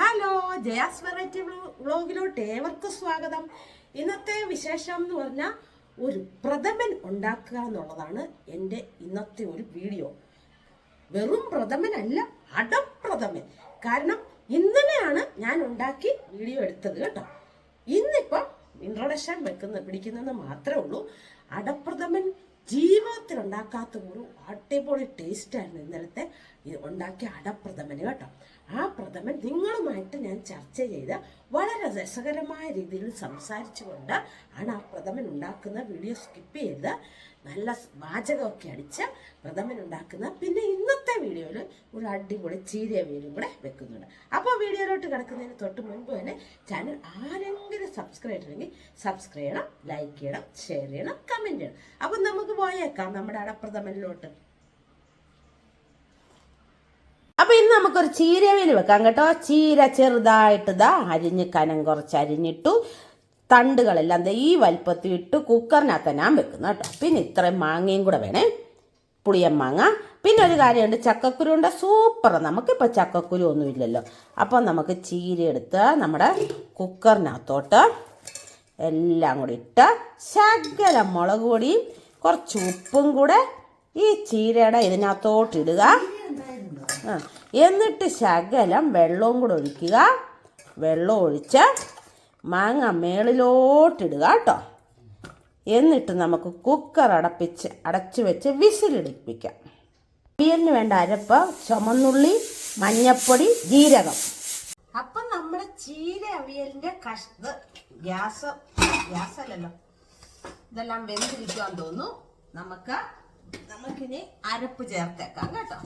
Hello Jaya's variety വ്ളോഗിലോട്ട് ഏവർക്കും സ്വാഗതം. ഇന്നത്തെ വിശേഷം എന്ന് പറഞ്ഞാൽ ഒരു പ്രഥമൻ ഉണ്ടാക്കുക എന്നുള്ളതാണ് എന്റെ ഇന്നത്തെ ഒരു വീഡിയോ. വെറും പ്രഥമനല്ല അടപ്രഥമൻ കാരണം ഇന്നലെയാണ് ഞാൻ ഉണ്ടാക്കി വീഡിയോ എടുത്തത് കേട്ടോ. ഇന്നിപ്പം ഇൻട്രൊഡക്ഷൻ വെക്കുന്ന പിടിക്കുന്നത് മാത്രമേ ഉള്ളൂ. അടപ്രഥമൻ ജീവിതത്തിൽ ഉണ്ടാക്കാത്ത ഒരു അടിപൊളി ടേസ്റ്റ് ആയിരുന്നു ഇന്നലത്തെ ഉണ്ടാക്കിയ അടപ്രഥമന് കേട്ടോ. ആ പ്രഥമൻ നിങ്ങളുമായിട്ട് ഞാൻ ചർച്ച ചെയ്ത് വളരെ രസകരമായ രീതിയിൽ സംസാരിച്ചുകൊണ്ട് ആണ് ആ പ്രഥമൻ ഉണ്ടാക്കുന്ന വീഡിയോ സ്കിപ്പ് ചെയ്ത് നല്ല വാചകമൊക്കെ അടിച്ച് പ്രഥമൻ ഉണ്ടാക്കുന്ന പിന്നെ ഇന്നത്തെ വീഡിയോയിൽ ഒരു അടിപൊളി ചീരവിയലും കൂടെ വെക്കുന്നുണ്ട്. അപ്പോൾ വീഡിയോയിലോട്ട് കിടക്കുന്നതിന് തൊട്ട് മുൻപ് തന്നെ ചാനൽ ആരെങ്കിലും സബ്സ്ക്രൈബ് ചെയ്യണമെങ്കിൽ സബ്സ്ക്രൈബ് ചെയ്യണം ലൈക്ക് ചെയ്യണം ഷെയർ ചെയ്യണം കമന്റ് ചെയ്യണം. അപ്പം നമുക്ക് പോയേക്കാം നമ്മുടെ അടപ്രഥമനിലോട്ട്. അപ്പൊ ഇന്ന് നമുക്കൊരു ചീരവേൽ വെക്കാം കേട്ടോ. ചീര ചെറുതായിട്ട് ദാ അരിഞ്ഞ് കനം കുറച്ച് അരിഞ്ഞിട്ടു. തണ്ടുകളെല്ലാം ഈ വലിപ്പത്തിൽ ഇട്ട് കുക്കറിനകത്ത് ഞാൻ വെക്കുന്നത് കേട്ടോ. പിന്നെ ഇത്രയും മാങ്ങയും കൂടെ വേണേ. പുളിയൻ മാങ്ങ. പിന്നെ ഒരു കാര്യമുണ്ട് ചക്കക്കുരു ഉണ്ട്. സൂപ്പർ. നമുക്കിപ്പോൾ ചക്കക്കുരു ഒന്നും ഇല്ലല്ലോ. അപ്പം നമുക്ക് ചീരയെടുത്ത് നമ്മുടെ കുക്കറിനകത്തോട്ട് എല്ലാം കൂടി ഇട്ട് ശകല മുളക് പൊടിയും കുറച്ച് ഉപ്പും കൂടെ ഈ ചീരയുടെ ഇതിനകത്തോട്ട് ഇടുക. എന്നിട്ട് ശകലം വെള്ളവും കൂടെ ഒഴിക്കുക. വെള്ളം ഒഴിച്ച് മാങ്ങ മേളിലോട്ടിടുക കേട്ടോ. എന്നിട്ട് നമുക്ക് കുക്കർ അടപ്പിച്ച് അടച്ചു വെച്ച് വിസിലിടിപ്പിക്കാം. അവിയലിന് വേണ്ട അരപ്പ് ചുമന്നുള്ളി മഞ്ഞപ്പൊടി ജീരകം. അപ്പം നമ്മുടെ ചീര അവിയലിന്റെ കഷ്ണ ഗ്യാസ് ഗ്യാസ് അല്ലല്ലോ ഇതെല്ലാം വെന്തിരിക്കാൻ തോന്നുന്നു. നമുക്ക് നമുക്കിനി അരപ്പ് ചേർത്തേക്കാം കേട്ടോ.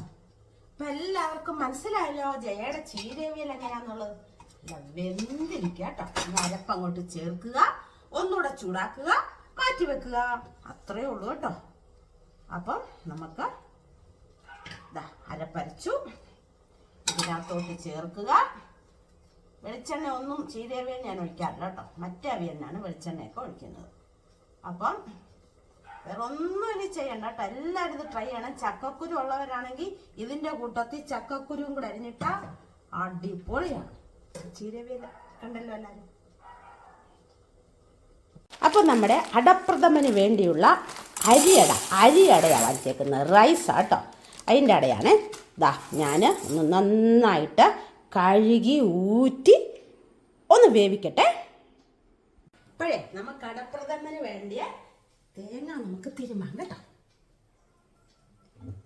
അപ്പം എല്ലാവർക്കും മനസ്സിലായല്ലോ ജയയുടെ ചീരവിയൽ എങ്ങനെയാന്നുള്ളത്. അല്ല, വെന്തിരിക്കുക അരപ്പ് അങ്ങോട്ട് ചേർക്കുക. ഒന്നുകൂടെ ചൂടാക്കുക. മാറ്റി വെക്കുക. അത്രേ ഉള്ളൂ കേട്ടോ. അപ്പം നമുക്ക് അരപ്പരച്ചു. ഇതിനകത്തോട്ട് ചേർക്കുക. വെളിച്ചെണ്ണ ഒന്നും ചീരവിയൽ ഞാൻ ഒഴിക്കാറില്ല കേട്ടോ. മറ്റേ അവിയലിനാണ് വെളിച്ചെണ്ണയൊക്കെ ഒഴിക്കുന്നത്. അപ്പം വേറെ ഒന്നും ഇനി ചെയ്യണ്ട കേട്ടോ. എല്ലാവരും ഇത് ട്രൈ ചെയ്യണം. ചക്കക്കുരു ഉള്ളവരാണെങ്കിൽ ഇതിന്റെ കൂട്ടത്തിൽ ചക്കക്കുരുവും കൂടെ അരിഞ്ഞിട്ട അടിപൊളിയാണ്. ചീരവിയല കണ്ടല്ലോ എല്ലാവരും അപ്പൊ നമ്മുടെ അടപ്രഥമന് വേണ്ടിയുള്ള അരിയട അരിയടയാണ് വരച്ചേക്കുന്നത് റൈസ് കേട്ടോ അതിന്റെ അടയാണ്. ദാ ഞാൻ ഒന്ന് നന്നായിട്ട് കഴുകി ഊറ്റി ഒന്ന് വേവിക്കട്ടെ. ഇപ്പോഴേ നമുക്ക് അടപ്രഥമന് വേണ്ടിയ തേങ്ങ നമുക്ക് തീരുമാനം കേട്ടോ.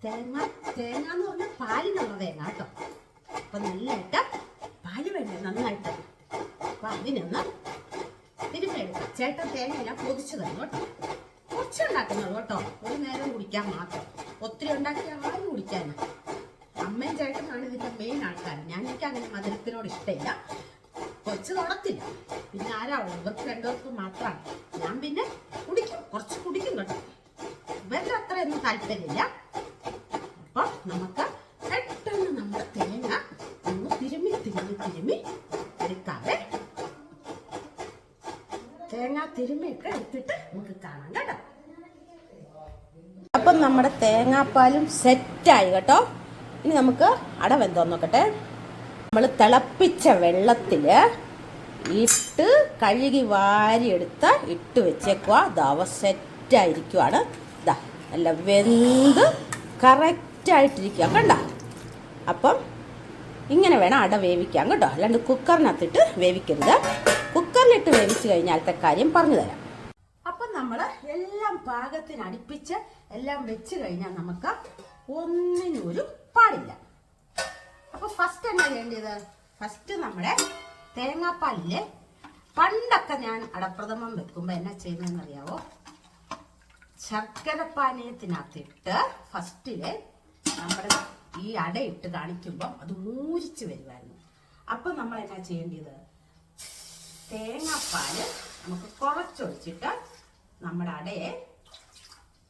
തേങ്ങ തേങ്ങ എന്ന് പറഞ്ഞാൽ പാലിനുള്ള തേങ്ങ കേട്ടോ. അപ്പൊ നല്ലതായിട്ട് പാൽ വേണ്ടേ നന്നായിട്ട് അപ്പൊ അതിനൊന്ന് തിരുമെടുക്കാം ചേട്ടൻ തേങ്ങയെല്ലാം പൊതിച്ചു തന്നു കേട്ടോ. കുറച്ചുണ്ടാക്കുന്നത് കേട്ടോ. ഒരു നേരം കുടിക്കാൻ മാത്രം. ഒത്തിരി ഉണ്ടാക്കിയ ആരും കുടിക്കാനാ അമ്മയും ചേട്ടനാണ് ഇതിന്റെ മെയിൻ ആൾക്കാർ ഞാൻ എനിക്ക് അങ്ങനെ മധുരത്തിനോട് ഇഷ്ടമില്ല. കൊച്ചു തുടത്തില്ല പിന്നെ ആരാ ഇവർക്ക് രണ്ടുപേർക്കും മാത്രമാണ്. ഞാൻ പിന്നെ കുടിക്കും. കുറച്ച് കുടിക്കും കേട്ടോ. ഇവരുടെ അത്രയൊന്നും താല്പര്യമില്ല. അപ്പൊ നമുക്ക് പെട്ടെന്ന് നമ്മുടെ തേങ്ങ ഒന്ന് തിരുമ്മി തിരുമ്മി എടുക്കാവേ. തേങ്ങ തിരുമിയൊക്കെ എടുത്തിട്ട് നമുക്ക് കാണാം കേട്ടോ. അപ്പം നമ്മുടെ തേങ്ങാപ്പാലും സെറ്റായി കേട്ടോ. ഇനി നമുക്ക് അട വെന്തോ നോക്കട്ടെ. നമ്മൾ തിളപ്പിച്ച വെള്ളത്തിൽ ഇട്ട് കഴുകി വാരിയെടുത്ത് ഇട്ട് വെച്ചേക്കുക ദാവ സെറ്റായിരിക്കുവാണ്. ഇതാ നല്ല വെന്ത് കറക്റ്റായിട്ടിരിക്കുക കണ്ട? അപ്പം ഇങ്ങനെ വേണം അട വേവിക്കാൻ കേട്ടോ. അല്ലാണ്ട് കുക്കറിനകത്തിട്ട് വേവിക്കരുത്. കുക്കറിലിട്ട് വേവിച്ച് കഴിഞ്ഞാലത്തെ കാര്യം പറഞ്ഞു തരാം. അപ്പം നമ്മൾ എല്ലാം പാകത്തിന് അടുപ്പിച്ച് എല്ലാം വെച്ച് കഴിഞ്ഞാൽ നമുക്ക് ഒന്നിനൊരു പാടില്ല. അപ്പൊ ഫസ്റ്റ് എന്നാ ചെയ്യേണ്ടത്? ഫസ്റ്റ് നമ്മുടെ തേങ്ങാപ്പാലിൽ പണ്ടൊക്കെ ഞാൻ അടപ്രഥമം വെക്കുമ്പോൾ എന്നാ ചെയ്യുന്നതെന്നറിയാവോ? ശർക്കര പാനീയത്തിനകത്തിട്ട് ഫസ്റ്റിൽ നമ്മുടെ ഈ അടയിട്ട് കാണിക്കുമ്പം അത് മൂരിച്ച് വരുമായിരുന്നു അപ്പം നമ്മൾ എന്നാ ചെയ്യേണ്ടത്? തേങ്ങാപ്പാൽ നമുക്ക് കുറച്ചൊഴിച്ചിട്ട് നമ്മുടെ അടയെ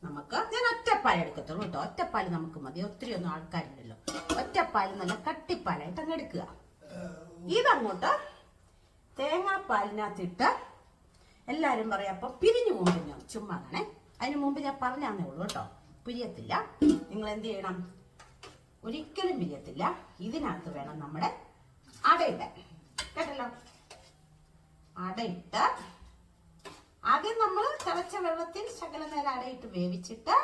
നമുക്ക് ഞാൻ ഒറ്റപ്പാൽ എടുക്കത്തുള്ളൂ കേട്ടോ. ഒറ്റപ്പാൽ നമുക്ക് മതി. ഒത്തിരി ഒന്നും ആൾക്കാരില്ലല്ലോ. ഒറ്റപ്പാൽ നല്ല കട്ടിപ്പാലായിട്ട് അങ്ങ് എടുക്കുക. ഇതങ്ങോട്ട് തേങ്ങാപ്പാലിനകത്തിട്ട് എല്ലാവരും പറയാം അപ്പം പിരിഞ്ഞു പോകും ഞാൻ ചുമ്മാ കാണേ അതിന് മുമ്പ് ഞാൻ പറഞ്ഞാന്നേ ഉള്ളൂ കേട്ടോ. പിരിയത്തില്ല. നിങ്ങൾ എന്ത് ചെയ്യണം? ഒരിക്കലും പിരിയത്തില്ല ഇതിനകത്ത് വേണം നമ്മുടെ അടയിടാൻ കേട്ടല്ലോ? അടയിട്ട്. ആദ്യം നമ്മൾ തിളച്ച വെള്ളത്തിൽ ശകല നേരം അടയിട്ട് വേവിച്ചിട്ട്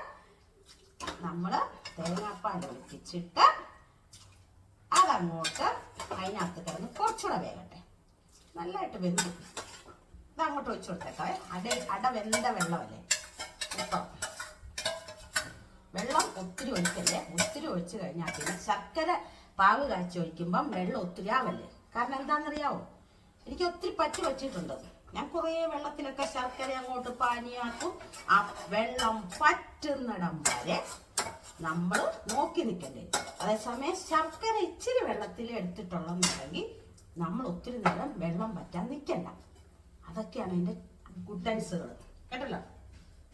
നമ്മൾ തേങ്ങാപ്പാൽ ഒഴിപ്പിച്ചിട്ട് അതങ്ങോട്ട് അതിനകത്ത് കിടന്ന് കുറച്ചുകൂടെ വേകട്ടെ നല്ലതായിട്ട് വെന്തു ഇതങ്ങോട്ട് ഒഴിച്ചു കൊടുത്തേക്കാവേ. അട അട വെന്ത വെള്ളമല്ലേ? ഇപ്പം വെള്ളം ഒത്തിരി ഒഴിക്കല്ലേ? ഒത്തിരി ഒഴിച്ചു കഴിഞ്ഞാൽ പിന്നെ ശർക്കര പാവ് കാച്ചി ഒഴിക്കുമ്പം വെള്ളം ഒത്തിരി ആവല്ലേ? കാരണം എന്താണെന്നറിയാവോ? എനിക്ക് ഒത്തിരി പറ്റി വെച്ചിട്ടുണ്ട്. ഞാൻ കുറേ വെള്ളത്തിലൊക്കെ ശർക്കര അങ്ങോട്ട് പാനിയാക്കും. ആ വെള്ളം പറ്റുന്നിടം വരെ നമ്മൾ നോക്കി നിൽക്കണ്ടേ അതേസമയം ശർക്കര ഇച്ചിരി വെള്ളത്തിൽ എടുത്തിട്ടുള്ളതെന്നുണ്ടെങ്കിൽ നമ്മൾ ഒത്തിരി നേരം വെള്ളം പറ്റാൻ നിൽക്കണ്ട അതൊക്കെയാണ് അതിന്റെ ഗുഡൻസുകൾ കേട്ടല്ലോ?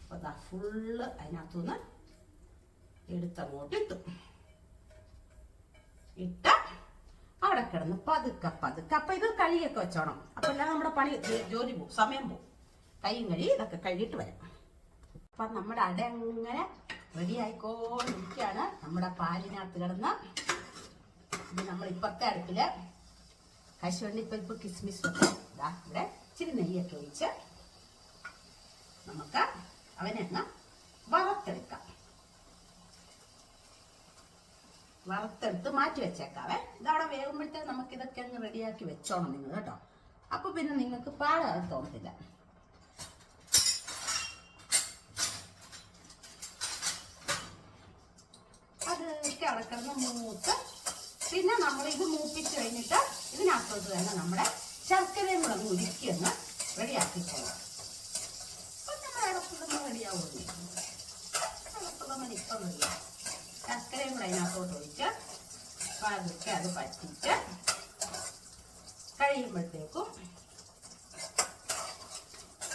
അപ്പോൾ ഫുള്ള് അതിനകത്തുനിന്ന് എടുത്തങ്ങോട്ട് ഇട്ടു. ഇട്ട അവിടെ കിടന്ന് പതുക്കെ പതുക്കെ. അപ്പൊ ഇത് കഴുകിയൊക്കെ വെച്ചോണം. അപ്പൊ എല്ലാം നമ്മുടെ പണി ജോലി പോകും സമയം പോകും. കൈയും കഴി ഇതൊക്കെ കഴുകിയിട്ട് വരാം. അപ്പൊ നമ്മുടെ അട അങ്ങനെ റെഡി ആയിക്കോണ്ടിരിക്കുകയാണ്. നമ്മുടെ പാലിനകത്ത് കിടന്ന് ഇത് നമ്മൾ ഇപ്പത്തെ അടുപ്പിൽ കശുവണ്ടി പരിപ്പ് കിസ്മിസ് ഒക്കെ ഇതാ ഇവിടെ ഇച്ചിരി നെയ്യൊക്കെ ഒഴിച്ച് നമുക്ക് അവനെ വളർത്തെടുക്കാം വറുത്തെടുത്ത് മാറ്റി വെച്ചേക്കാവേ. ഇതവിടെ വേകുമ്പോഴത്തേക്ക് നമുക്ക് ഇതൊക്കെ അങ്ങ് റെഡിയാക്കി വെച്ചോണം നിങ്ങൾ കേട്ടോ. അപ്പൊ പിന്നെ നിങ്ങൾക്ക് പാടാതെ തോന്നത്തില്ല. അത് അവിടെ കിടന്ന് മൂത്ത് പിന്നെ നമ്മൾ ഇത് മൂപ്പിച്ച് കഴിഞ്ഞിട്ട് ഇതിനകത്തോട്ട് തന്നെ നമ്മുടെ ശർക്കരയും കൂടെ ഒന്ന് ഉരുക്കി ഒന്ന് റെഡിയാക്കിക്കോളാം അപ്പൊ നമ്മുടെ അടപ്പുള്ള റെഡിയാവുന്നു ഇപ്പം റെഡിയാവും ശർക്കരയും കൂടെ അതിനകത്തോട്ട് ഒഴിച്ച് പതുക്കെ അത് പറ്റിച്ച് കഴിയുമ്പോഴത്തേക്കും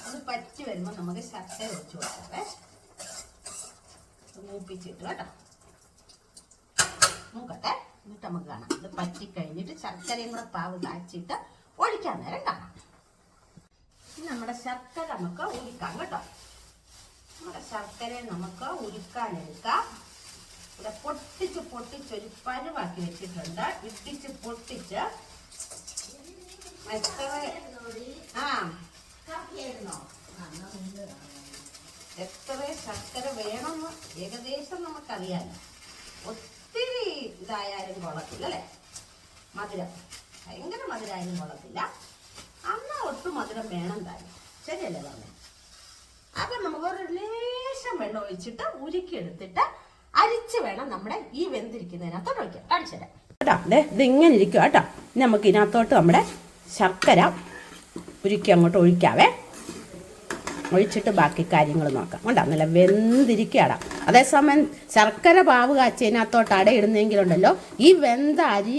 അത് പറ്റി വരുമ്പോൾ നമുക്ക് ശർക്കര ഒഴിച്ച് കൊടുക്കാവേ മൂപ്പിച്ചിട്ട് കേട്ടോ. മൂക്കട്ടെ. എന്നിട്ട് നമുക്ക് കാണാം. ഇത് പറ്റി കഴിഞ്ഞിട്ട് ശർക്കരയും കൂടെ പാവ് കാച്ചിട്ട് ഒഴിക്കാൻ നേരം കാണാം. നമ്മുടെ ശർക്കര നമുക്ക് ഉരുക്കാം കേട്ടോ. നമ്മുടെ ശർക്കരയെ നമുക്ക് ഉരുക്കാനെടുക്കാം ഇവിടെ പൊട്ടിച്ച് പൊട്ടിച്ച് ഒരു പരുവാക്കി വെച്ചിട്ടുണ്ട്. ഇട്ടിച്ച് പൊട്ടിച്ച് എത്ര ആ. എത്ര ശർക്കര വേണമെന്ന് ഏകദേശം നമുക്കറിയാലോ. ഒത്തിരി ഇതായാലും കൊള്ളത്തില്ല അല്ലേ? മധുരം. ഭയങ്കര മധുരമായാലും കൊള്ളത്തില്ല. അന്ന് ഒട്ടും മധുരം വേണം താനും ശരിയല്ലേ പറഞ്ഞേ? അപ്പൊ നമുക്ക് ഒരു ലേശം വെള്ളം ഒഴിച്ചിട്ട് ഉരുക്കിയെടുത്തിട്ട് അരിച്ച് വേണം നമ്മുടെ ഈ വെന്തിരിക്കുന്നതിനകത്തോട്ട് ഒഴിക്കാം. കാണിച്ചു തരാം. കേട്ടോ. ഇത് ഇങ്ങനെ ഇരിക്കുക കേട്ടോ. നമുക്ക് ഇതിനകത്തോട്ട് നമ്മുടെ ശർക്കര ഉരുക്കി അങ്ങോട്ട് ഒഴിക്കാവേ. ഒഴിച്ചിട്ട് ബാക്കി കാര്യങ്ങൾ നോക്കാം. കണ്ടോ? നല്ല വെന്തിരിക്കുകയാണ് അതേസമയം ശർക്കര പാവ് കാച്ചതിനകത്തോട്ട് അട ഇടുന്നെങ്കിലുണ്ടല്ലോ ഈ വെന്ത അരി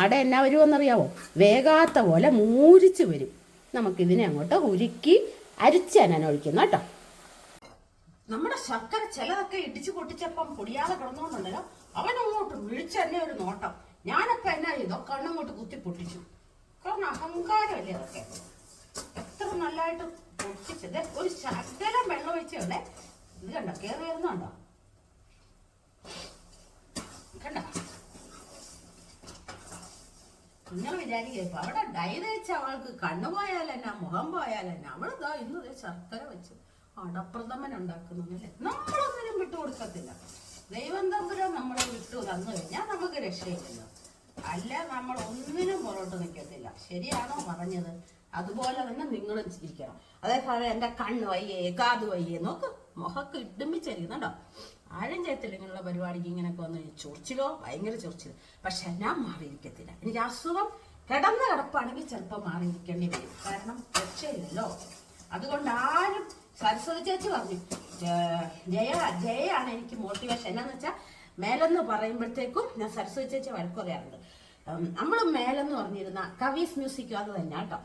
അട എന്നാ വരുമെന്നറിയാവോ വേഗാത്ത പോലെ മൂരിച്ച് വരും. നമുക്കിതിനെ അങ്ങോട്ട് ഉരുക്കി അരിച്ച് തന്നെ ഒഴിക്കുന്നു കേട്ടോ. നമ്മുടെ ശർക്കര ചിലതൊക്കെ ഇടിച്ചു പൊട്ടിച്ചപ്പം പൊടിയാതെ കിടന്നോന്നുണ്ടല്ലോ. അവൻ അങ്ങോട്ട് വിളിച്ച് തന്നെ ഒരു നോട്ടം. ഞാനപ്പോ എന്നാ ചെയ്തോ? കണ്ണങ്ങോട്ട് കുത്തി പൊട്ടിച്ചു. കാരണം അഹങ്കാരമല്ലേ അതൊക്കെ? എത്ര നല്ലതായിട്ട് പൊട്ടിച്ചത്. ഒരു ശകലം വെള്ളം ഒഴിച്ചേ ഇത് കണ്ട? കേറി വരുന്നുണ്ടോ കണ്ട? നിങ്ങൾ വിചാരിക്കുക ഇപ്പൊ അവിടെ ഡൈ വെച്ച അവൾക്ക് കണ്ണു പോയാലെന്നാ മുഖം പോയാലെന്നാ? അവളിതാ ഇന്ന് ശർക്കര വെച്ച്. അടപ്രഥമൻ ഉണ്ടാക്കുന്നല്ലേ നമ്മളൊന്നിനും വിട്ടുകൊടുക്കത്തില്ല. ദൈവം തമ്പുരാൻ നമ്മളെ വിട്ടു തന്നു കഴിഞ്ഞാൽ നമുക്ക് രക്ഷയില്ലല്ലോ. അല്ല നമ്മൾ ഒന്നിനും പുറകോട്ട് നിൽക്കത്തില്ല. ശരിയാണോ പറഞ്ഞത്? അതുപോലെ തന്നെ നിങ്ങളും ചിരിക്കണം. അതേപോലെ എന്റെ കണ്ണ് വയ്യേ കാത് വയ്യേ നോക്ക് മുഖക്ക് ഇടുമ്പിച്ചിരിക്കുന്നുണ്ടോ ആഴം ചെയ്യത്തില്ല ഇങ്ങനെയുള്ള പരിപാടിക്ക് ഇങ്ങനെയൊക്കെ വന്ന് ചൊറിച്ചിലോ? ഭയങ്കര ചൊറിച്ചിലോ. പക്ഷെ ഞാൻ മാറിയിരിക്കത്തില്ല. എനിക്ക് അസുഖം കിടന്ന കിടപ്പാണെങ്കിൽ ചിലപ്പോൾ മാറിയിരിക്കേണ്ടി വരും. കാരണം രക്ഷയില്ലല്ലോ. അതുകൊണ്ട് ആരും സരസ്വതി ചേച്ചി പറഞ്ഞു ജയ ജയാണ് എനിക്ക് മോട്ടിവേഷൻ എന്നാന്ന് വെച്ചാൽ മേലെന്ന് പറയുമ്പോഴത്തേക്കും ഞാൻ സരസ്വതി ചേച്ചി വഴക്ക് പറയാറുണ്ട് നമ്മൾ മേലെന്ന് പറഞ്ഞിരുന്ന കവീസ് മ്യൂസിക്കും അത് തന്നെ കേട്ടോ.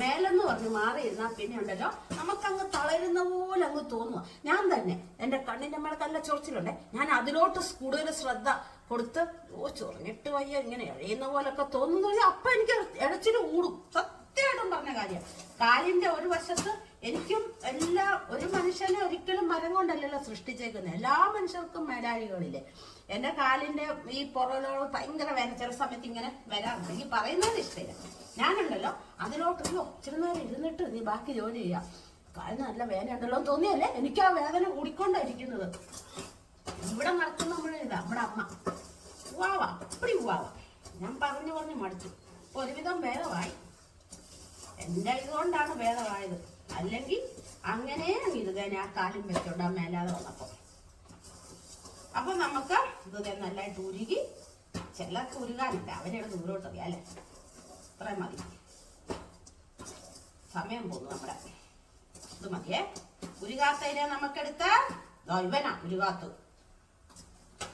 മേലെന്ന് പറഞ്ഞ് മാറിയിരുന്നാൽ പിന്നെ ഉണ്ടല്ലോ നമുക്കങ്ങ് തളരുന്ന പോലെ അങ്ങ് തോന്നുക ഞാൻ തന്നെ എന്റെ കണ്ണിന്റെ മേലെ നല്ല ചൊറിച്ചിലുണ്ട്. ഞാൻ അതിലോട്ട് കൂടുതൽ ശ്രദ്ധ കൊടുത്ത് ഓ ചൊറിഞ്ഞിട്ട് വയ്യ ഇങ്ങനെ ഇഴയുന്ന പോലൊക്കെ തോന്നുന്നു. അപ്പൊ എനിക്ക് ഇടച്ചിൽ കൂടും സത്യമായിട്ടും പറഞ്ഞ കാര്യം. കാലിന്റെ ഒരു വശത്ത് എനിക്കും എല്ലാ ഒരു മനുഷ്യനെ ഒരിക്കലും മരം കൊണ്ടല്ലല്ലോ സൃഷ്ടിച്ചേക്കുന്നത് എല്ലാ മനുഷ്യർക്കും മേലാഴികളില്ലേ. എന്റെ കാലിന്റെ ഈ പുറകോട് ഭയങ്കര വേന ചില സമയത്ത് ഇങ്ങനെ വരാറുണ്ട്. എനിക്ക് പറയുന്നത് ഇഷ്ടമില്ല. ഞാനുണ്ടല്ലോ അതിലോട്ട് അയ്യോ ഇച്ചിരി നേരം ഇരുന്നിട്ട് നീ ബാക്കി ജോലി ചെയ്യാം. കാലിന് നല്ല വേദന ഉണ്ടല്ലോ തോന്നിയല്ലേ? എനിക്ക് ആ വേദന കൂടിക്കൊണ്ടായിരിക്കുന്നത്. ഇവിടെ നടക്കുന്ന നമ്മുടെ ഇതാ നമ്മുടെ അമ്മ. ഉവാവ അപ്പടി ഉവാവ ഞാൻ പറഞ്ഞു പറഞ്ഞു മടുത്തു. ഒരുവിധം ഭേദമായി. എന്റെ ഇതുകൊണ്ടാണ് ഭേദമായത്. അല്ലെങ്കിൽ അങ്ങനെ ഇരുതേനെ ആ കാലും വെച്ചോണ്ടാ മേലാതെ വന്നപ്പോ. അപ്പൊ നമുക്ക് ഇത് നല്ലതായിട്ട് ഉരുകി ചിലർക്ക് ഉരുകാനില്ല അവരുടെ ദൂരോട്ട് അറിയാം അല്ലേ? ഇത്രയും മതി. സമയം പോകുന്നു നമ്മുടെ. ഇത് മതിയേ. ഉരുകാത്തതിനെ നമുക്കെടുത്ത് ഇവനാ ഉരുകാത്തത്.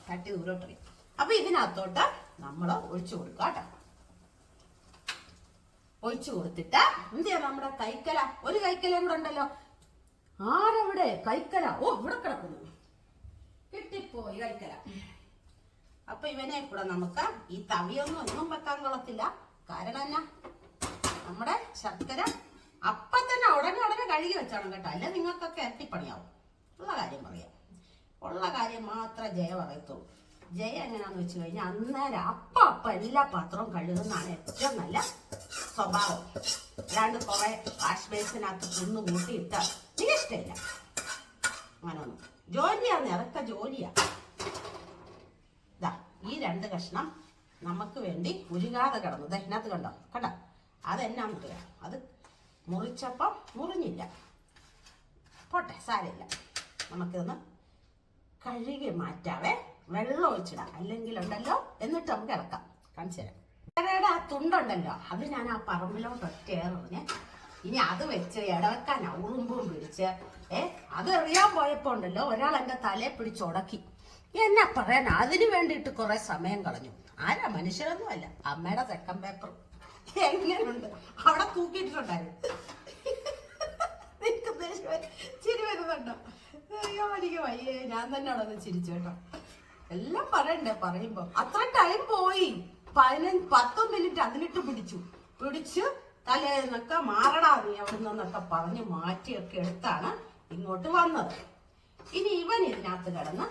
തട്ടി ദൂരോട്ട് അപ്പൊ ഇതിനകത്തോട്ട് നമ്മൾ ഒഴിച്ചു കൊടുക്കാം കേട്ടോ ഒഴിച്ചു കൊടുത്തിട്ട് എന്ത് ചെയ്യണം നമ്മുടെ കൈക്കല? ഒരു കൈക്കലയും കൂടെ ഉണ്ടല്ലോ. ആരവിടെ? കൈക്കല. ഓ ഇവിടെ കിടക്കുന്നു. കിട്ടിപ്പോയി കൈക്കല. അപ്പൊ ഇവനെ കൂടെ നമുക്ക് ഈ തവിയൊന്നും ഒന്നും വെക്കാൻ കൊള്ളത്തില്ല. കാരണം എന്നാ? നമ്മുടെ ശർക്കര അപ്പൊ തന്നെ ഉടനെ ഉടനെ കഴുകി വെച്ചാണ് കേട്ടോ. അല്ലെ നിങ്ങൾക്കൊക്കെ ഇരട്ടിപ്പണിയാവും ഉള്ള കാര്യം പറയാം. ഉള്ള കാര്യം മാത്രമേ ജയ പറയത്തുള്ളൂ. ജയ എങ്ങനെയാന്ന് വെച്ച് കഴിഞ്ഞാൽ അന്നേരം അപ്പ അപ്പ എല്ലാ പാത്രവും കഴുകുന്നതാണ് ഏറ്റവും നല്ല സ്വഭാവം. അല്ലാണ്ട് കുറെ വാഷ് ബേസിനകത്ത് കുന്നു കൂട്ടിയിട്ട നീ ഇഷ്ടമില്ല അങ്ങനൊന്നും ജോലിയാണ് ഇറക്ക ജോലിയാ. ദാ ഈ രണ്ട് കഷ്ണം നമുക്ക് വേണ്ടി ഉരുകാതെ കിടന്നു. ദഹനത്ത് കണ്ടോ? കണ്ടോ? അതെന്നാ പറയാം അത് മുറിച്ചപ്പം മുറിഞ്ഞില്ല. പോട്ടെ സാരമില്ല. നമുക്കിതൊന്ന് കഴുകി മാറ്റാവേ. വെള്ളം ഒഴിച്ചിടാം. അല്ലെങ്കിൽ ഉണ്ടല്ലോ എന്നിട്ട് നമുക്ക് ഇറക്കാം. കാണിച്ചു തരാം. വേറെയുടെ ആ തുണ്ടുണ്ടല്ലോ അത് ഞാൻ ആ പറമ്പിലോട്ട് ഒറ്റ ഇനി അത് വെച്ച് ഇടവെക്കാൻ ഉറുമ്പും പിടിച്ച് ഏ അത് എറിയാൻ പോയപ്പോ ഉണ്ടല്ലോ ഒരാൾ എന്റെ തലയെ പിടിച്ചുടക്കി എന്നാ പറയാൻ അതിനു വേണ്ടിയിട്ട് കുറെ സമയം കളഞ്ഞു. ആരാ? മനുഷ്യരൊന്നും അല്ല. അമ്മയുടെ സെക്കൻഡ് പേപ്പർ എങ്ങനെയുണ്ട് അവിടെ തൂക്കിയിട്ടുണ്ടായിരുന്നു ചിരി വരുന്നുണ്ടോ? അയ്യോ എനിക്ക് വയ്യേ. ഞാൻ തന്നെ അവിടെ ചിരിച്ചു കേട്ടോ. എല്ലാം പറയണ്ടേ? പറയുമ്പോ. അത്ര ടൈം പോയി. പതിനഞ്ച് പത്ത് മിനിറ്റ് അതിലിട്ട് പിടിച്ചു. പിടിച്ച് തലേന്നൊക്കെ മാറടാ നീ അവിടെ നിന്നൊക്കെ പറഞ്ഞ് മാറ്റിയൊക്കെ എടുത്താണ് ഇങ്ങോട്ട് വന്നത്. ഇനി ഇവൻ ഇതിനകത്ത് കിടന്ന്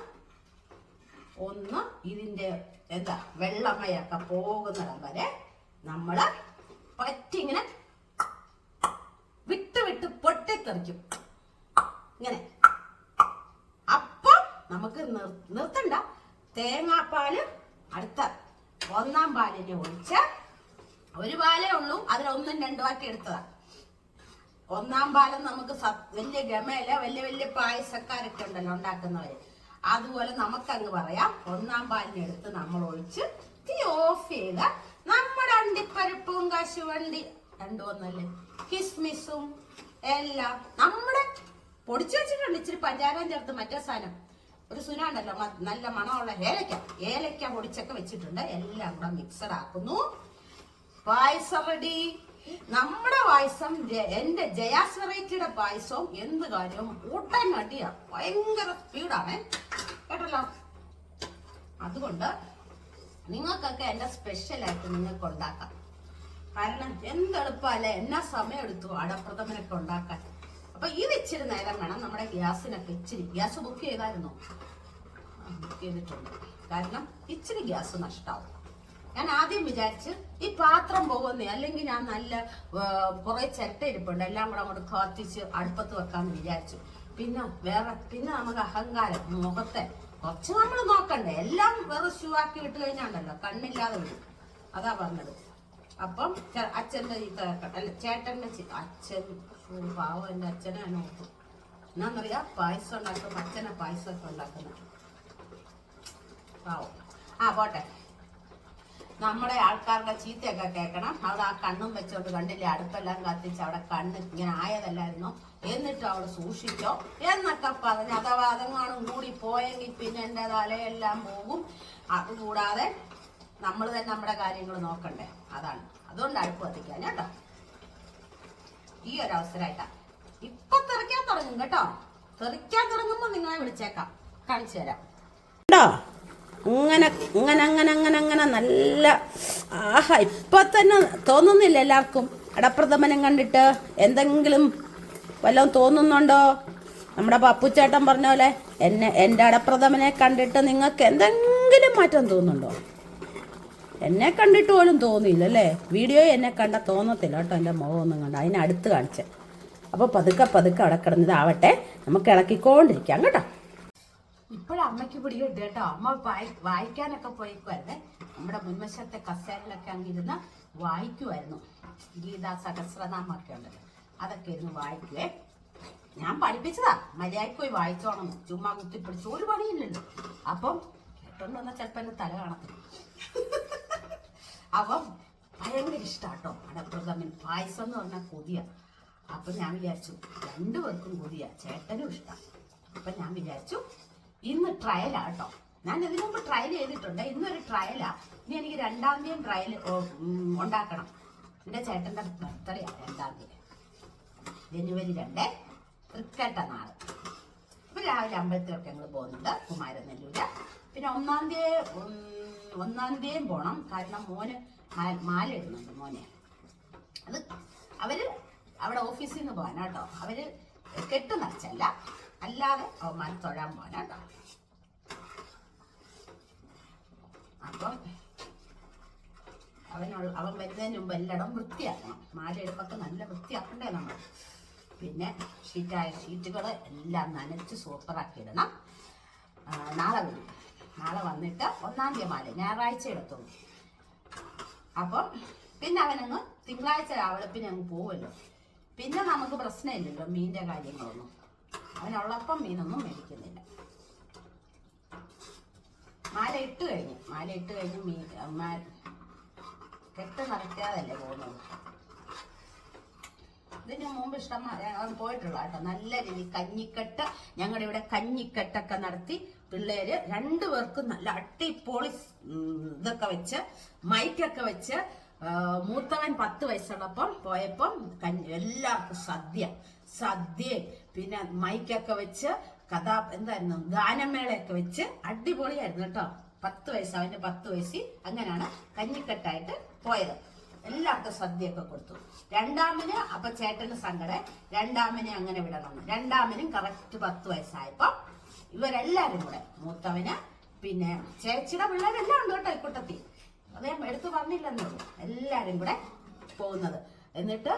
ഒന്ന് ഇതിന്റെ എന്താ വെള്ളമയൊക്കെ പോകുന്നിടം വരെ നമ്മൾ പറ്റിങ്ങനെ വിട്ട് വിട്ട് പൊട്ടിത്തെറിക്കും ഇങ്ങനെ അപ്പം നമുക്ക് നിർ- നിർത്തണ്ട തേങ്ങാപ്പാൽ അടുത്ത ഒന്നാം പാലിനെ ഒഴിച്ച് ഒരു പാലേ ഉള്ളൂ അതിലൊന്നും രണ്ടും ആക്കി എടുത്തതാ ഒന്നാം പാലം നമുക്ക് സ- വലിയ ഗമയില വലിയ വലിയ പായസക്കാരൊക്കെ ഉണ്ടല്ലോ ഉണ്ടാക്കുന്നവര്. അതുപോലെ നമുക്കങ്ങ് പറയാം ഒന്നാം പാലിനെ എടുത്ത് നമ്മൾ ഒഴിച്ച് തീ ഓഫ് ചെയ്ത നമ്മുടെ അണ്ടിപ്പരിപ്പും കശുവണ്ടി രണ്ടു ഒന്നല്ലേ? കിസ്മിസും എല്ലാം നമ്മുടെ പൊടിച്ചു വെച്ചിട്ടുണ്ട് ഇച്ചിരി പഞ്ചാരം ചേർത്ത് മറ്റേ സാധനം. ഒരു സുനാണ്ടല്ലോ നല്ല മണമുള്ള ഏലക്ക. ഏലക്ക പൊടിച്ചൊക്കെ വെച്ചിട്ടുണ്ട്. എല്ലാം കൂടെ മിക്സഡ് ആക്കുന്നു. പായസം റെഡി നമ്മുടെ പായസം എന്റെ ജയാസ് വെറൈറ്റിയുടെ പായസവും എന്ത് കാര്യവും കൂട്ടാൻ ഭയങ്കര സ്പീഡാണ്. കേട്ടല്ലോ? അതുകൊണ്ട് നിങ്ങൾക്കൊക്കെ എന്റെ സ്പെഷ്യലായിട്ട് നിങ്ങൾക്ക് ഉണ്ടാക്കാം. കാരണം എന്തെളുപ്പല്ലേ എന്നാ സമയം എടുത്തു അടപ്രഥമനൊക്കെ ഉണ്ടാക്കാൻ. അപ്പൊ ഈ ഇച്ചിരി നേരം വേണം നമ്മുടെ ഗ്യാസിനൊക്കെ ഇച്ചിരി. ഗ്യാസ് ബുക്ക് ചെയ്തായിരുന്നു? ബുക്ക് ചെയ്തിട്ടുണ്ട്. കാരണം ഇച്ചിരി ഗ്യാസ് നഷ്ടാവും. ഞാൻ ആദ്യം വിചാരിച്ച് ഈ പാത്രം പോകുന്നേ അല്ലെങ്കിൽ ഞാൻ നല്ല കുറെ ചിരട്ട ഇരിപ്പുണ്ട് എല്ലാം കൂടെ അങ്ങോട്ട് കത്തിച്ച് അടുപ്പത്ത് വെക്കാമെന്ന് വിചാരിച്ചു. പിന്നെ വേറെ പിന്നെ നമുക്ക് അഹങ്കാരം മുഖത്തെ. കുറച്ച് നമ്മൾ നോക്കണ്ടേ എല്ലാം വെറും ഷൂ ആക്കി വിട്ട് കഴിഞ്ഞാണ്ടല്ലോ കണ്ണില്ലാതെ വിടും അതാ പറഞ്ഞത്. അപ്പം അച്ഛന്റെ ഈ അല്ല ചേട്ടന്റെ ചി- അച്ഛൻ പാവം എന്റെ അച്ഛനെ ഞാൻ എന്നാന്നറിയാ പായസം ഉണ്ടാക്കും അച്ഛനെ പായസമൊക്കെ ഉണ്ടാക്കുന്ന. പാവം. ആ പോട്ടെ. നമ്മുടെ ആൾക്കാരുടെ ചീത്തയൊക്കെ കേൾക്കണം. അവിടെ ആ കണ്ണും വെച്ചോണ്ട് കണ്ടില്ലേ അടുപ്പെല്ലാം കത്തിച്ച് അവിടെ കണ്ണ് ഇങ്ങനെ ആയതല്ലായിരുന്നോ? എന്നിട്ട് അവിടെ സൂക്ഷിച്ചോ എന്നൊക്കെ പറഞ്ഞ് അഥവാ അതങ്ങാണും കൂടി പോയെങ്കിൽ പിന്നെ എന്റെ തലയെല്ലാം പോകും. അതുകൂടാതെ നമ്മൾ തന്നെ നമ്മുടെ കാര്യങ്ങൾ നോക്കണ്ടേ. അതാണ്. അതുകൊണ്ട് അടുപ്പ് കത്തിക്കാൻ കേട്ടോ. ഈ ഒരു അവസരമായിട്ടാ. ഇപ്പൊ തെറിക്കാൻ തുടങ്ങും കേട്ടോ. തെറിക്കാൻ തുടങ്ങുമ്പോൾ നിങ്ങളെ വിളിച്ചേക്കാം. കാണിച്ചു തരാം. അങ്ങനെ ഇങ്ങനെ അങ്ങനെ അങ്ങനെ അങ്ങനെ നല്ല ആഹാ ഇപ്പൊ തന്നെ തോന്നുന്നില്ല എല്ലാവർക്കും. അടപ്രഥമനം കണ്ടിട്ട് എന്തെങ്കിലും വല്ലതും തോന്നുന്നുണ്ടോ? നമ്മുടെ പപ്പുച്ചേട്ടൻ പറഞ്ഞ പോലെ എന്നെ എന്റെ അടപ്രഥമനെ കണ്ടിട്ട് നിങ്ങൾക്ക് എന്തെങ്കിലും മാറ്റം തോന്നുന്നുണ്ടോ? എന്നെ കണ്ടിട്ട് പോലും തോന്നിയില്ല അല്ലേ വീഡിയോ എന്നെ കണ്ട തോന്നത്തില്ല കേട്ടോ എന്റെ മുഖമൊന്നും കണ്ട. അതിനെ അടുത്ത് കാണിച്ച്. അപ്പോൾ പതുക്കെ പതുക്കെ അവിടെ കിടന്നതാവട്ടെ നമുക്ക് ഇളക്കിക്കൊണ്ടിരിക്കാം കേട്ടോ. ഇപ്പോഴും അമ്മയ്ക്ക് പിടി കിട്ടി കേട്ടോ. അമ്മ വായി വായിക്കാനൊക്കെ പോയിക്കുമായിരുന്നേ നമ്മുടെ മുൻവശത്തെ കസേരയിലൊക്കെ അങ്ങിരുന്ന് വായിക്കുമായിരുന്നു ഗീതാ സഹസ്രനാമൊക്കെ ഉണ്ട്. അതൊക്കെ ഇരുന്ന് വായിക്കുവേ. ഞാൻ പഠിപ്പിച്ചതാ. മര്യാദയ്ക്ക് പോയി വായിച്ചോണം. ചുമ്മാ കുത്തിപ്പിടിച്ച് ഒരു പണിയില്ലല്ലോ അപ്പം കേട്ടോണ്ട് വന്നാൽ ചിലപ്പോൾ എന്റെ തല കാണത്തില്ല. അപ്പം ഭയങ്കര ഇഷ്ടാട്ടോ അടപ്രഥമൻ പായസം എന്ന് പറഞ്ഞാൽ കൊതിയ. അപ്പൊ ഞാൻ വിചാരിച്ചു രണ്ടുപേർക്കും കൊതിയ. ചേട്ടനും ഇഷ്ടം. അപ്പൊ ഞാൻ വിചാരിച്ചു ഇന്ന് ട്രയലാ കേട്ടോ. ഞാൻ ഇതിനു മുമ്പ് ട്രയൽ ചെയ്തിട്ടുണ്ട്. ഇന്നൊരു ട്രയലാ ഇനി എനിക്ക് രണ്ടാം തീയതി ട്രയൽ ഉണ്ടാക്കണം. എന്റെ ചേട്ടന്റെ ബർത്ത്ഡേ രണ്ടാം തീയതി. ജനുവരി രണ്ട് തൃക്കേട്ട നാൾ. ഇപ്പൊ രാവിലെ അമ്പലത്തിലൊക്കെ ഞങ്ങൾ പോകുന്നുണ്ട് കുമാരനെല്ലൂര്. പിന്നെ ഒന്നാം തീയതി ഒന്നാം തീയതിയും പോണം. കാരണം മോന് മാല ഇടുന്നുണ്ട് മോനെ. അത് അവർ അവിടെ ഓഫീസിൽ നിന്ന് പോകാനാട്ടോ അവർ കെട്ട് നിറച്ചല്ല അല്ലാതെ അവന്മാർ തൊഴാൻ പോകാൻ അപ്പം അവനുള്ള അവൻ വരുന്നതിന് മുമ്പ് എല്ലായിടം വൃത്തിയാക്കണം. മാലയെടുപ്പൊക്കെ നല്ല വൃത്തിയാക്കണ്ടേ നമ്മൾ. പിന്നെ ഷീറ്റായ ഷീറ്റുകൾ എല്ലാം നനച്ച് സൂപ്പറാക്കി ഇടണം. നാളെ വരും. നാളെ വന്നിട്ട് ഒന്നാം തീയതി മാല ഞായറാഴ്ച എടുത്തോളൂ. അപ്പം പിന്നെ അവനങ്ങ് തിങ്കളാഴ്ച പിന്നെ അങ്ങ് പോവുമല്ലോ പിന്നെ നമുക്ക് പ്രശ്നമില്ലല്ലോ മീനിന്റെ കാര്യങ്ങളൊന്നും. അവനുള്ളപ്പം മീനൊന്നും മേടിക്കുന്നില്ല. മാല ഇട്ട് കഴിഞ്ഞു. മാല ഇട്ട് കഴിഞ്ഞ് മീൻ കെട്ട് നിറയ്ക്കാതല്ലേ പോകുന്നത്. ഇതിന് മുമ്പ് ഇഷ്ടം പോയിട്ടുള്ള കേട്ടോ. നല്ല രീതി കഞ്ഞിക്കെട്ട് ഞങ്ങളുടെ ഇവിടെ കഞ്ഞിക്കെട്ടൊക്കെ നടത്തി പിള്ളേര് രണ്ടുപേർക്കും നല്ല അട്ടിപ്പൊളി ഇതൊക്കെ വെച്ച് മൈക്കൊക്കെ വെച്ച് മൂത്തവൻ പത്ത് വയസ്സുള്ളപ്പം പോയപ്പം കഞ്ഞി എല്ലാവർക്കും സദ്യ സദ്യ പിന്നെ മൈക്കൊക്കെ വെച്ച് കഥാ എന്തായിരുന്നു? ഗാനമേളയൊക്കെ വെച്ച് അടിപൊളിയായിരുന്നു കേട്ടോ. പത്ത് വയസ്സ് അവന്റെ പത്ത് വയസ്സിൽ അങ്ങനെയാണ് കഞ്ഞിക്കെട്ടായിട്ട് പോയത്. എല്ലാവർക്കും സദ്യയൊക്കെ കൊടുത്തു. രണ്ടാമന് അപ്പൊ ചേട്ടന് സങ്കടം. രണ്ടാമനെ അങ്ങനെ വിടണം. രണ്ടാമനും കറക്റ്റ് പത്ത് വയസ്സായപ്പോ ഇവരെല്ലാരും കൂടെ മൂത്തവന് പിന്നെ ചേച്ചിയുടെ പിള്ളേരെല്ലാം ഉണ്ട് കേട്ടോ ഇക്കൂട്ടത്തിൽ. അദ്ദേഹം എടുത്തു പറഞ്ഞില്ലെന്നുള്ളൂ എല്ലാരും കൂടെ പോകുന്നത്. എന്നിട്ട്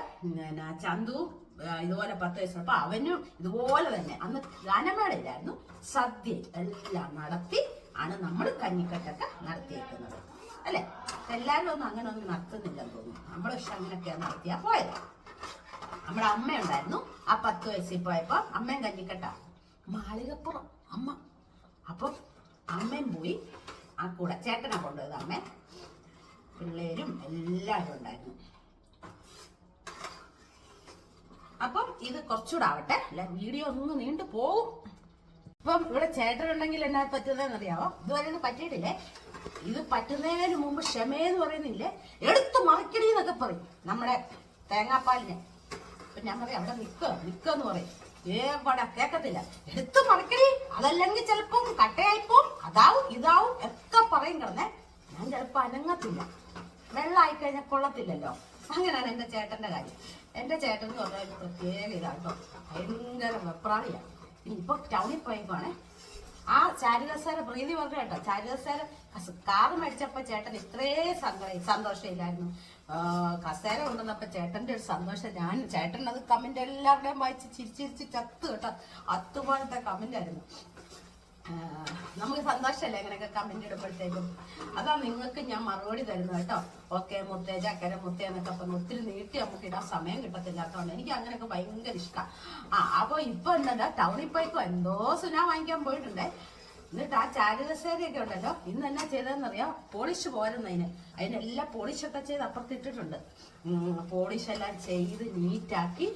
ചന്തു ഇതുപോലെ പത്ത് വയസ്സുള്ളപ്പോ അവനും ഇതുപോലെ തന്നെ. അന്ന് ഗാനമേളയിലായിരുന്നു സദ്യ എല്ലാം നടത്തി ആണ് നമ്മൾ കഞ്ഞിക്കെട്ടൊക്കെ നടത്തിയേക്കുന്നത്. അല്ലെ? എല്ലാവരും ഒന്നും അങ്ങനെ ഒന്നും നടത്തുന്നില്ലെന്ന് തോന്നുന്നു. നമ്മൾ പക്ഷെ അങ്ങനെയൊക്കെയാണ് നടത്തിയാ പോയത്. നമ്മുടെ അമ്മ ഉണ്ടായിരുന്നു. ആ പത്ത് വയസ്സിൽ പോയപ്പോ അമ്മയും കഞ്ഞിക്കെട്ട. മാളികപ്പുറം അമ്മ. അപ്പം അമ്മയും പോയി ആ കൂടെ ചേട്ടനെ കൊണ്ടുപോയത് അമ്മ. പിള്ളേരും എല്ലാവരും ഉണ്ടായിരുന്നു അപ്പം ഇത് കുറച്ചുകൂടെ ആവട്ടെ അല്ല വീഡിയോ ഒന്ന് നീണ്ടു പോകും ഇപ്പം ഇവിടെ ചേട്ടനുണ്ടെങ്കിൽ എന്നാ പറ്റുന്നതെന്ന് അറിയാമോ ഇതുവരെ ഇത് പറ്റിയിട്ടില്ലേ? ഇത് പറ്റുന്നതിന് മുമ്പ് ക്ഷമയെന്ന് പറയുന്നില്ലേ? എടുത്തു മറിക്കണി എന്നൊക്കെ പറയും നമ്മുടെ തേങ്ങാപ്പാലിനെ. അപ്പൊ ഞാൻ പറയും അവിടെ നിക്ക എന്ന് പറയും. ഏവിടെ കേക്കത്തില്ല. എടുത്തു മറിക്കണി അതല്ലെങ്കിൽ ചിലപ്പം കട്ടയായിപ്പോ അതാവും ഇതാവും ഒക്കെ പറയും കിടന്നേ. ഞാൻ ചിലപ്പോ അനങ്ങത്തില്ല. വെള്ളമായി കഴിഞ്ഞാൽ കൊള്ളത്തില്ലല്ലോ. അങ്ങനെയാണ് എന്റെ ചേട്ടന്റെ കാര്യം. എന്റെ ചേട്ടൻ എന്ന് പറഞ്ഞാൽ ഒരു പ്രത്യേക ഇതാട്ടോ ഭയങ്കര വെപ്രാളിയാണ് ഇപ്പൊ ടൗണിൽ പോയപ്പോണേ ആ ചാരുദസാര പ്രീതി പറഞ്ഞു കേട്ടോ. ചാരുദസാര കാറ് മേടിച്ചപ്പോ ചേട്ടൻ ഇത്രേ സങ്കടം സന്തോഷമില്ലായിരുന്നു. കസേര കൊണ്ടുവന്നപ്പോ ചേട്ടന്റെ ഒരു സന്തോഷം. ഞാൻ ചേട്ടൻ അത് കമന്റ് എല്ലാവരുടെയും വായിച്ച് ചിരിച്ചിരിച്ച് ചത്ത് കേട്ടോ. അത്തുപോലത്തെ കമന്റ് ആയിരുന്നു. നമുക്ക് സന്തോഷമല്ലേ ഇങ്ങനെയൊക്കെ കമന്റ് ഇടുമ്പോഴത്തേക്കും? അതാ നിങ്ങൾക്ക് ഞാൻ മറുപടി തരുന്നത് കേട്ടോ. ഓക്കെ മുത്തേ ചക്കര മുത്തേ എന്നൊക്കെ പറഞ്ഞു ഒത്തിരി നീട്ടി നമുക്ക് ഇടാൻ സമയം കിട്ടത്തില്ലാത്തതുകൊണ്ട് എനിക്ക് അങ്ങനെയൊക്കെ ഭയങ്കര ഇഷ്ടമാണ് ആ അപ്പൊ ഇപ്പൊ എന്താ ടൗണിൽ പോയിക്കോ എന്തോ സുന വാങ്ങിക്കാൻ പോയിട്ടുണ്ടേ. എന്നിട്ട് ആ ചാരുകസേരയൊക്കെ ഉണ്ടല്ലോ. ഇന്ന് എന്നാ ചെയ്തതെന്നറിയാം? പോളിഷ് പോരുന്നതിന്. അതിനെല്ലാം പോളിഷൊക്കെ ചെയ്ത് അപ്പുറത്തിട്ടിട്ടുണ്ട് പോളിഷെല്ലാം ചെയ്ത് നീറ്റാക്കി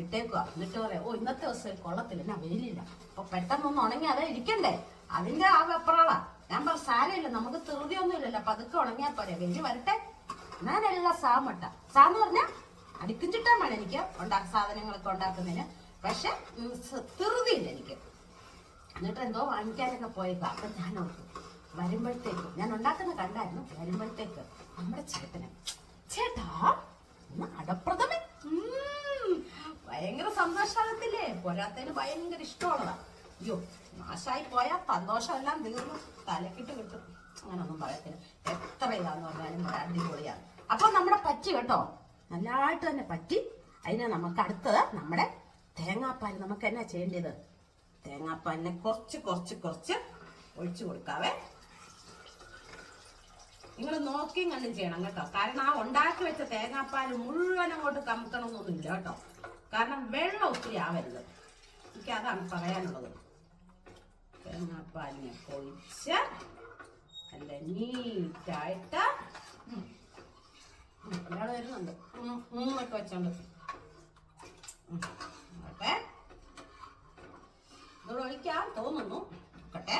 ഇട്ടേക്കുക എന്നിട്ട് പറയാം ഓ ഇന്നത്തെ ദിവസം കൊള്ളത്തില്ല. എന്നാ വെയിലില്ല. അപ്പൊ പെട്ടെന്നൊന്ന് ഉണങ്ങി അതേ ഇരിക്കണ്ടേ? അതിന്റെ ആ വെപ്പറളാ ഞാൻ പറ സാരമില്ല. നമുക്ക് ധൃതിയൊന്നും ഇല്ലല്ലോ പതുക്കെ ഉണങ്ങിയാൽ പോരെ. വെയിൽ വരട്ടെ. ഞാനെല്ലാം സാമട്ട സാന്ന് പറഞ്ഞ അടുക്കും ചുട്ടാൻ വേണം എനിക്ക് ഉണ്ടാക്ക സാധനങ്ങളൊക്കെ ഉണ്ടാക്കുന്നതിന്. പക്ഷെ സ് എനിക്ക്. എന്നിട്ട് എന്തോ വാങ്ങിക്കാനൊക്കെ പോയേക്കാം അപ്പൊ ഞാൻ ഓർക്കും വരുമ്പോഴത്തേക്ക് ഞാൻ ഉണ്ടാക്കുന്ന കണ്ടായിരുന്നു വരുമ്പോഴത്തേക്ക് നമ്മുടെ ചേട്ടന് ചേട്ടാ അടപ്രഥമ ഭയങ്കര സന്തോഷമാകത്തില്ലേ പോരാത്തതിന് ഭയങ്കര ഇഷ്ടമുള്ളതാ അയ്യോ നാശായി പോയാ സന്തോഷമെല്ലാം തീർന്നു. തലക്കിട്ട് കിട്ടും. അങ്ങനൊന്നും പറയത്തില്ല. എത്രയാന്ന് പറഞ്ഞാലും അടിപൊളിയാണ്. അപ്പൊ നമ്മുടെ പറ്റി കേട്ടോ നല്ലതായിട്ട് തന്നെ പറ്റി. അതിനെ നമുക്ക് അടുത്തത് നമ്മുടെ തേങ്ങാപ്പാൽ നമുക്ക് എന്നാ ചെയ്യേണ്ടത്? തേങ്ങാപ്പാലിനെ കുറച്ച് കുറച്ച് കുറച്ച് ഒഴിച്ചു കൊടുക്കാവേ. നിങ്ങൾ നോക്കിയും കണ്ടും ചെയ്യണം കേട്ടോ. കാരണം ആ ഉണ്ടാക്കി വെച്ച തേങ്ങാപ്പാൽ മുഴുവൻ അങ്ങോട്ട് കമുക്കണമെന്നൊന്നുമില്ല കേട്ടോ. കാരണം വെള്ളം ഒത്തിരി ആവരുത്. എനിക്ക് അതാണ് പറയാനുള്ളത്. തേങ്ങാപ്പാലിനെ പൊഴിച്ച് നല്ല നീറ്റായിട്ട് ഒരാൾ വരുന്നുണ്ട്. മൂന്നൊക്കെ വെച്ചോണ്ട്. നോക്കട്ടെ. ഇതോടെ ഒഴിക്കാൻ തോന്നുന്നു. നോക്കട്ടെ.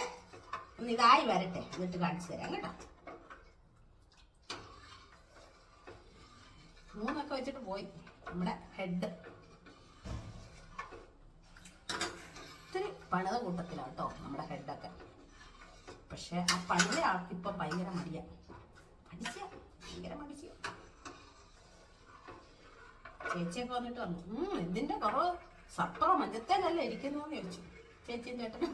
ഒന്ന് ഇതായി വരട്ടെ. എന്നിട്ട് കാണിച്ചു തരാം കേട്ടോ. മൂന്നൊക്കെ വെച്ചിട്ട് പോയി. നമ്മുടെ ഹെഡ് പണിത കൂട്ടത്തിലാണ് കേട്ടോ നമ്മുടെ ഹെഡൊക്കെ പക്ഷെ ആ പണിത ആൾക്ക് ഭയങ്കര മടിയാ. മടിച്ച? ഭയങ്കര മടിച്ച. ചേച്ചിയൊക്കെ വന്നിട്ട് പറഞ്ഞു എന്തിന്റെ കുറവ് സപ്പറോ മഞ്ഞത്തേലല്ലേ ഇരിക്കുന്നതെന്ന് ചോദിച്ചു. ചേച്ചിയും ചേട്ടനും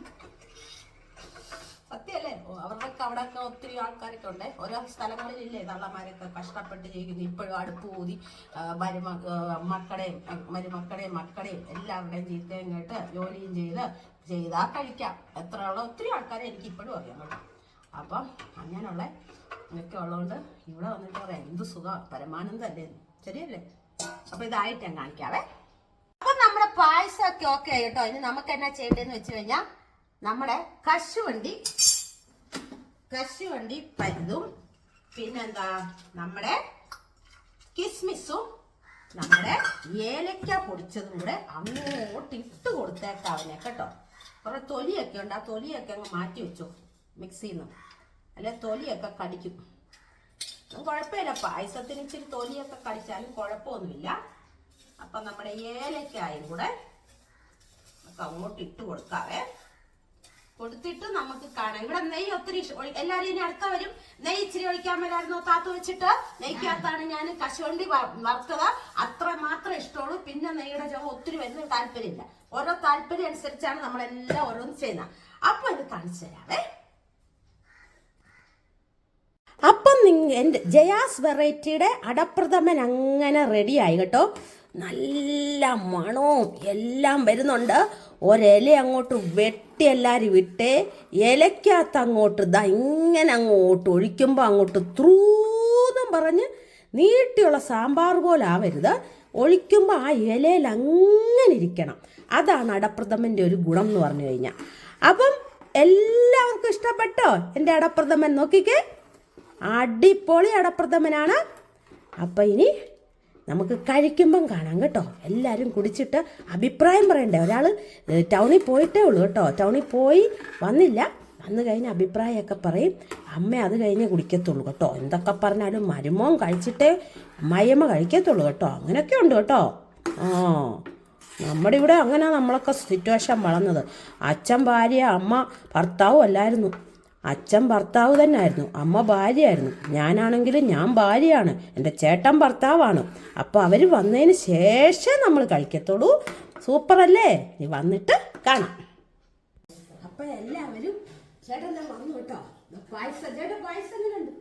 സത്യല്ലേ അവരുടെയൊക്കെ അവിടെയൊക്കെ ഒത്തിരി ആൾക്കാരൊക്കെ ഉണ്ട്. ഓരോ സ്ഥലങ്ങളിലില്ലേ തള്ളമാരൊക്കെ കഷ്ടപ്പെട്ട് ജീവിക്കുന്നു. ഇപ്പോഴും അടുപ്പ് ഊതി മരുമക്കളെയും മരുമക്കളെയും മക്കളെയും എല്ലാവരുടെയും ചീത്തയും കേട്ട് ജോലിയും ചെയ്ത് ചെയ്താൽ കഴിക്കാം. എത്ര ഉള്ള ഒത്തിരി ആൾക്കാരെ എനിക്ക് ഇപ്പോഴും അറിയാം കേട്ടോ. അപ്പം അങ്ങനെയുള്ള ഇതൊക്കെ ഉള്ളതുകൊണ്ട് ഇവിടെ വന്നിട്ട് പറയാം എന്ത് സുഖം പരമാനന്ദല്ലേ? ശരിയല്ലേ? അപ്പം ഇതായിട്ട് ഞാൻ കാണിക്കാവേ. അപ്പം നമ്മുടെ പായസമൊക്കെ ഓക്കെ ആയി കേട്ടോ. ഇനി നമുക്ക് എന്നാ ചെയ്യേണ്ടതെന്ന് വെച്ച് കഴിഞ്ഞാൽ നമ്മുടെ കശുവണ്ടി കശുവണ്ടി പരുതും പിന്നെന്താ നമ്മുടെ കിസ്മിസും നമ്മുടെ ഏലക്ക പൊടിച്ചതും കൂടെ അങ്ങോട്ട് ഇട്ട് കൊടുത്തേക്കാവിനെ കേട്ടോ. കുറെ തൊലിയൊക്കെ ഉണ്ട്. ആ തൊലിയൊക്കെ അങ്ങ് മാറ്റി വെച്ചോ മിക്സിയിൽ നിന്ന് അല്ലെ തൊലിയൊക്കെ കടിക്കും. കുഴപ്പമില്ല. പായസത്തിന് ഇച്ചിരി തൊലിയൊക്കെ കടിച്ചാലും കുഴപ്പമൊന്നുമില്ല. അപ്പം നമ്മുടെ ഏലക്കായും കൂടെ നമുക്ക് അങ്ങോട്ട് ഇട്ട് കൊടുക്കാവേ. കൊടുത്തിട്ട് നമുക്ക് കാണാം. ഇവിടെ നെയ്യ് ഒത്തിരി എല്ലാവരും ഇനി അടുത്ത വരും. നെയ്യ് ഇച്ചിരി ഒഴിക്കാൻ മേലായിരുന്നോ താത്തു വെച്ചിട്ട്? നെയ്ക്കകത്താണ് ഞാൻ കശുവണ്ടി വറുത്തത്. അത്ര മാത്രമേ ഇഷ്ടമുള്ളൂ. പിന്നെ നെയ്യുടെ ചുവ ഒത്തിരി വരുന്ന താല്പര്യമില്ല. ഓരോ താല്പര്യം അനുസരിച്ചാണ് നമ്മളെല്ലാം ഓരോന്ന് ചെയ്യുന്നത് അപ്പൊ ഇത് കാണിച്ചു തരാവേ. അപ്പം നിങ്ങ എന്റെ ജയാസ് വെറൈറ്റിയുടെ അടപ്രഥമൻ അങ്ങനെ റെഡിയായി കേട്ടോ. നല്ല മണവും എല്ലാം വരുന്നുണ്ട്. ഒരില അങ്ങോട്ട് വെട്ടി എല്ലാവരും വിട്ടേ ഇലയ്ക്കകത്ത് അങ്ങോട്ട് ഇതാ ഇങ്ങനെ അങ്ങോട്ട് ഒഴിക്കുമ്പോൾ അങ്ങോട്ട് ത്രൂന്നും പറഞ്ഞ് നീട്ടിയുള്ള സാമ്പാർ പോലെ ആവരുത് ഒഴിക്കുമ്പോൾ ആ ഇലയിൽ അങ്ങനെ ഇരിക്കണം. അതാണ് അടപ്രഥമന്റെ ഒരു ഗുണം എന്ന് പറഞ്ഞു കഴിഞ്ഞാൽ അപ്പം എല്ലാവർക്കും ഇഷ്ടപ്പെട്ടോ? എന്റെ അടപ്രഥമൻ നോക്കിക്കേ. അടിപൊളി അടപ്രഥമനാണ്. അപ്പം ഇനി നമുക്ക് കഴിക്കുമ്പം കാണാം കേട്ടോ. എല്ലാവരും കുടിച്ചിട്ട് അഭിപ്രായം പറയണ്ടേ? ഒരാൾ ടൗണിൽ പോയിട്ടേ ഉള്ളൂ കേട്ടോ. ടൗണിൽ പോയി വന്നില്ല. വന്നു കഴിഞ്ഞ് അഭിപ്രായമൊക്കെ പറയും. അമ്മ അത് കഴിഞ്ഞേ കുടിക്കത്തുള്ളൂ കേട്ടോ. എന്തൊക്കെ പറഞ്ഞാലും മരുമോൻ കഴിച്ചിട്ടേ അമ്മായിയമ്മ കഴിക്കത്തുള്ളൂ കേട്ടോ. അങ്ങനെയൊക്കെ ഉണ്ട് കേട്ടോ. ആ നമ്മുടെ ഇവിടെ അങ്ങനെ നമ്മളൊക്കെ സിറ്റുവേഷൻ വളർന്നത്. അച്ഛൻ ഭാര്യ അമ്മ ഭർത്താവും അല്ലായിരുന്നു. അച്ഛൻ ഭർത്താവ് തന്നെ ആയിരുന്നു അമ്മ ഭാര്യയായിരുന്നു. ഞാനാണെങ്കിൽ ഞാൻ ഭാര്യയാണ്. എന്റെ ചേട്ടൻ ഭർത്താവാണ്. അപ്പോൾ അവർ വന്നതിന് ശേഷം നമ്മൾ കഴിക്കത്തുള്ളൂ. സൂപ്പറല്ലേ? നീ വന്നിട്ട് കാണാം. അപ്പോൾ എല്ലാവരും ചേട്ടൻ ഞാൻ വന്നു കേട്ടോ. പായസം ചേട്ടൻ പായസം എങ്ങനെയുണ്ട്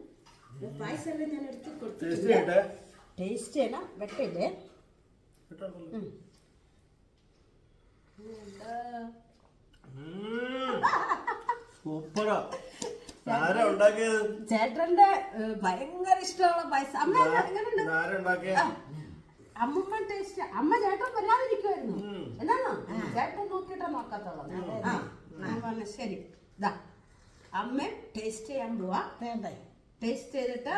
പായസം എല്ലാം ഞാൻ എടുത്ത് കൊടുത്തിട്ടുണ്ട് ടേസ്റ്റ് ചെയ്യണം വെട്ടില്ലേ? സൂപ്പറാ. ചേട്ടന്റെ ഭയങ്കര ഇഷ്ടമുള്ള പായസം. അമ്മ അമ്മമ്മ ടേസ്റ്റ്. അമ്മ ചേട്ടൻ വരാതിരിക്കുമായിരുന്നു എന്നാണോ ചേട്ടൻ നോക്കിയിട്ടാ നോക്കാത്തോളാം ശരി. ഇതാ അമ്മ ടേസ്റ്റ് ചെയ്യാൻ പോവാ. ടേസ്റ്റ് ചെയ്തിട്ട്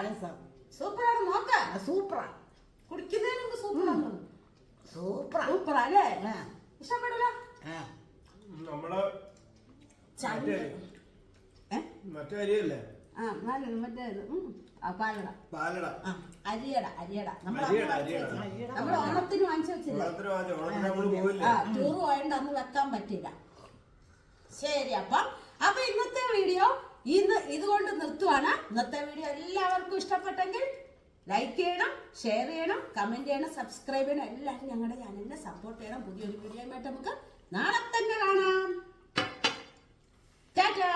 സൂപ്പറാണ് നോക്ക. സൂപ്പറാ. കുടിക്കുന്നതിന് മുമ്പ് സൂപ്പറാണ് സൂപ്പർ സൂപ്പർ അല്ലേ? ഇഷ്ടപ്പെടില്ല നമ്മൾ ആ മറ്റേ അരിയല്ലേ? മറ്റേ പാലട. പാലട. ആ അരിയട അരിയട. നമ്മൾ നമ്മൾ ഓണത്തിന് വാങ്ങിച്ചു വെച്ചില്ല? ഓണത്തിന് ഓണത്തിന് നമ്മൾ ആ ടൂർ പോയതുകൊണ്ട് അന്ന് വെക്കാൻ പറ്റില്ല ശരി അപ്പം അപ്പൊ ഇന്നത്തെ വീഡിയോ ഇന്ന് ഇതുകൊണ്ട് നിർത്തുവാണ്. ഇന്നത്തെ വീഡിയോ എല്ലാവർക്കും ഇഷ്ടപ്പെട്ടെങ്കിൽ ലൈക്ക് ചെയ്യണം ഷെയർ ചെയ്യണം കമന്റ് ചെയ്യണം സബ്സ്ക്രൈബ് ചെയ്യണം. എല്ലാവരും ഞങ്ങളുടെ ചാനലിനെ സപ്പോർട്ട് ചെയ്യണം. പുതിയൊരു ആയിട്ട് നമുക്ക് നാളെ തന്നെ കാണാം. ടാറ്റാ!